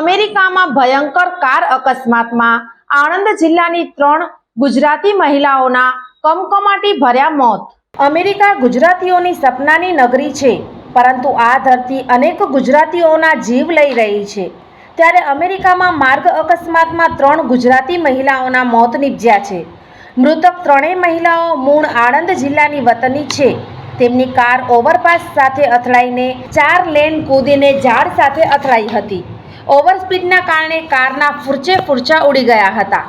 અમેરિકામાં ભયંકર કાર અકસ્માતમાં આણંદ જિલ્લાની ત્રણ ગુજરાતી મહિલાઓના કમકમાટી ભર્યા મોત. અમેરિકા ગુજરાતીઓની સપનાની નગરી છે, પરંતુ આ ધરતી અનેક ગુજરાતીઓના જીવ લઈ રહી છે. ત્યારે અમેરિકામાં માર્ગ અકસ્માતમાં ત્રણ ગુજરાતી મહિલાઓના મોત નીપજ્યા છે. મૃતક ત્રણેય મહિલાઓ મૂળ આણંદ જિલ્લાની વતની છે. તેમની કાર ઓવરપાસ સાથે અથડાઈને ચાર લેન કૂદીને ઝાડ સાથે અથડાઈ હતી. ઓવરસ્પીડના કારણે કારના ફૂરચે ફૂરચા ઉડી ગયા હતા.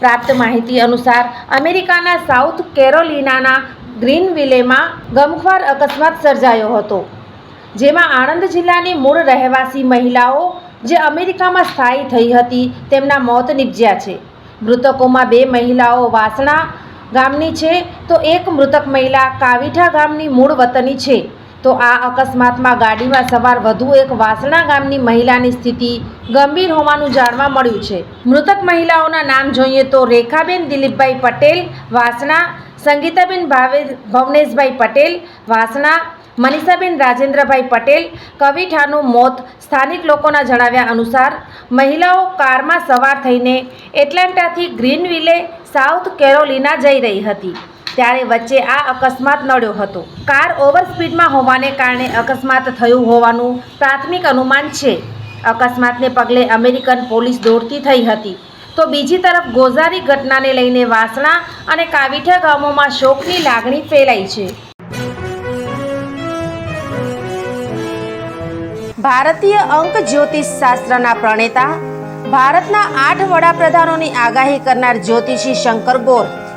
પ્રાપ્ત માહિતી અનુસાર, અમેરિકાના સાઉથ કેરોલિનાના ગ્રીનવિલેમાં ગમખ્વાર અકસ્માત સર્જાયો હતો, જેમાં આણંદ જિલ્લાની મૂળ રહેવાસી મહિલાઓ, જે અમેરિકામાં સ્થાયી થઈ હતી, તેમના મોત નીપજ્યા છે. મૃતકોમાં બે મહિલાઓ વાસણા ગામની છે, તો એક મૃતક મહિલા કાવીઠા ગામની મૂળ વતની છે. તો આ અકસ્માતમાં ગાડીમાં સવાર વધુ એક વાસણા ગામની મહિલાની સ્થિતિ ગંભીર હોવાનું જાણવા મળ્યું છે. મૃતક મહિલાઓના નામ જોઈએ તો રેખાબેન દિલીપભાઈ પટેલ, વાસણા સંગીતાબેન ભાવે, ભવનેશભાઈ પટેલ, વાસણા મનીષાબેન રાજેન્દ્રભાઈ પટેલ કવિઠાનું મોત સ્થાનિક લોકોના જણાવ્યા અનુસાર, મહિલાઓ કારમાં સવાર થઈને એટલાન્ટાથી ગ્રીનવિલે, સાઉથ કેરોલિના જઈ રહી હતી. ત્યારે વચ્ચે આ અકસ્માત નડ્યો હતો. કાર ઓવર સ્પીડમાં હોવાને કારણે અકસ્માત થયું હોવાનું પ્રાથમિક અનુમાન છે. અકસ્માતને પગલે અમેરિકન પોલીસ દોડતી થઈ હતી. તો બીજી તરફ ગોઝારી ઘટનાને લઈને વાસણા અને કાવીઠા ગામોમાં શોકની લાગણી ફેલાઈ છે. ભારતીય અંક જ્યોતિષ શાસ્ત્રના પ્રણેતા, ભારતના આઠ વડાપ્રધાનોની આગાહી કરનાર જ્યોતિષી શંકર ગોર